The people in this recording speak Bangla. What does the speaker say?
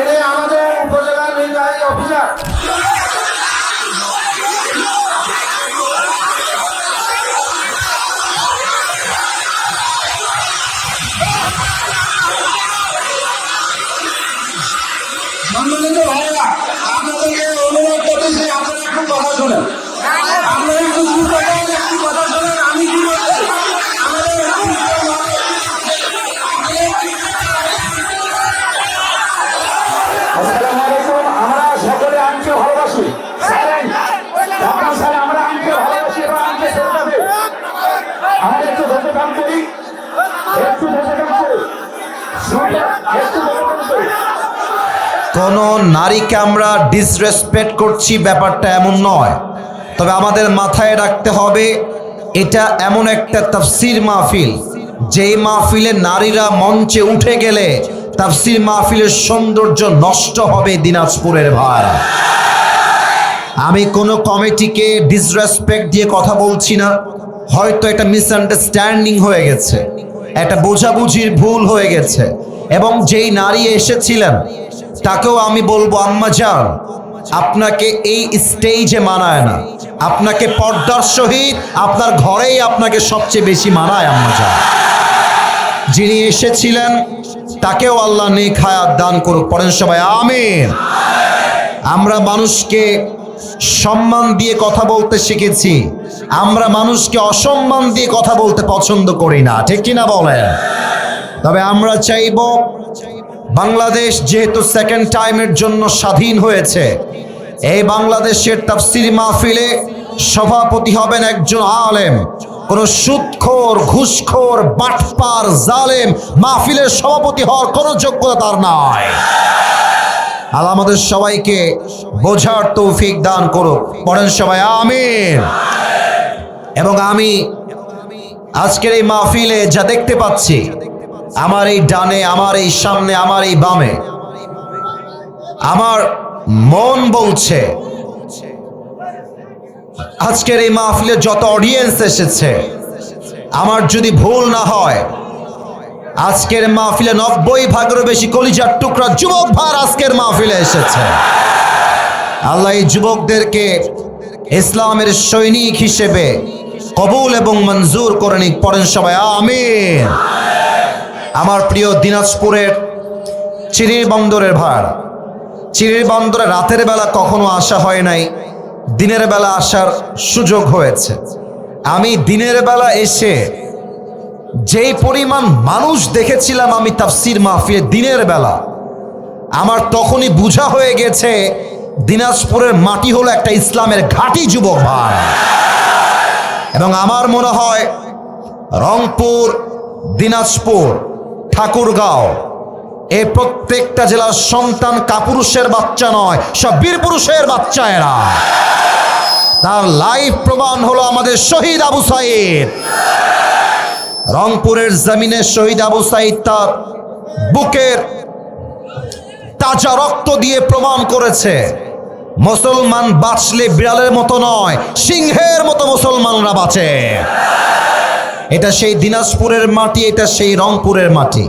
ইনি আমাদের উপজেলা নির্বাহী অফিসার। সম্মানিত ভাইরা আপনাদেরকে অনুরোধ করতেছি আপনারা একটু কথা শোনেন। আপনারা একটু কোনো নারীকে আমরা ডিসরেসপেক্ট করছি, ব্যাপারটা এমন নয়। তবে আমাদের মাথায় রাখতে হবে, এটা এমন একটা তাফসির মাহফিল। যেই মাহফিলে নারীরা মঞ্চে উঠে গেলে তাফসির মাহফিলের সৌন্দর্য নষ্ট হবে দিনাজপুরের ভাড়া। আমি কোনো কমিটিকে ডিসরেসপেক্ট দিয়ে কথা বলছি না। হয়তো একটা মিসআন্ডারস্ট্যান্ডিং হয়ে গেছে। একটা বোঝাবুঝির ভুল হয়ে গেছে। এবং যেই নারী এসেছিলেন, তাকেও আমি বলব, আম্মা যান আপনাকে এই স্টেজে মানায় না। আপনাকে পর্দার সহিত আপনার ঘরেই আপনাকে সবচেয়ে বেশি মানায় আম্মা যান যিনি এসেছিলেন, তাকেও আল্লাহ নেক হায়াত দান করুক। পড়েন সবাই, আমিন। আমরা মানুষকে সম্মান দিয়ে কথা বলতে শিখেছি। আমরা মানুষকে অসম্মান দিয়ে কথা বলতে পছন্দ করি না, ঠিক কিনা বলেন? তবে আমরা চাইব বাংলাদেশ যেহেতু সেকেন্ড টাইমের জন্য স্বাধীন হয়েছে, এই বাংলাদেশের তাফসির মাহফিলে সভাপতি হবেন একজন আলেম, কোন সুদখোর ঘুষখোর, বাটপার, জালেম, মাহফিলের সভাপতি হওয়ার কোনো যোগ্যতা তার নাই। আল্লাহ আমাদের সবাইকে বোঝার তৌফিক দান করুক। পড়েন সবাই, আমিন। এবং আমি আজকের এই মাহফিলে যা দেখতে পাচ্ছি, আমার এই ডানে, আমার এই সামনে, আমার এই বামে, আমার মন বলছে, আজকের এই মাহফিলে যত অডিয়েন্স এসেছে, আমার যদি ভুল না হয় আজকের মাহফিলে নব্বই ভাগেরও বেশি কলিজার টুকরা যুবক ভার আজকের মাহফিলে এসেছে। আল্লাহ এই যুবকদেরকে ইসলামের সৈনিক হিসেবে কবুল এবং মঞ্জুর করে নিক। পড়েন সবাই, আমিন। আমার প্রিয় দিনাজপুরের চিরির বন্দরের ভার। চিরির বন্দরে রাতের বেলা কখনো আসা হয় নাই, দিনের বেলা আসার সুযোগ হয়েছে। আমি দিনের বেলা এসে যেই পরিমাণ মানুষ দেখেছিলাম আমি তাফসির মাহফিলে দিনের বেলা, আমার তখনই বুঝা হয়ে গেছে দিনাজপুরের মাটি হলো একটা ইসলামের ঘাঁটি, যুবক ভাই। এবং আমার মনে হয় রংপুর, দিনাজপুর, ঠাকুরগাঁও এই প্রত্যেকটা জেলার সন্তান কাপুরুষের বাচ্চা নয়, সব বীর পুরুষের বাচ্চা এরা। তার লাইভ প্রমাণ হলো আমাদের শহীদ আবু সাইদ। রংপুরের জমিনে শহীদ আবু সাইদ তার বুকের তাজা রক্ত দিয়ে প্রমাণ করেছে। মুসলমান বাঁচলে বিড়ালের মতো নয়, সিংহের মতো মুসলমানরা বাঁচে। এটা সেই দিনাজপুরের মাটি, এটা সেই রংপুরের মাটি।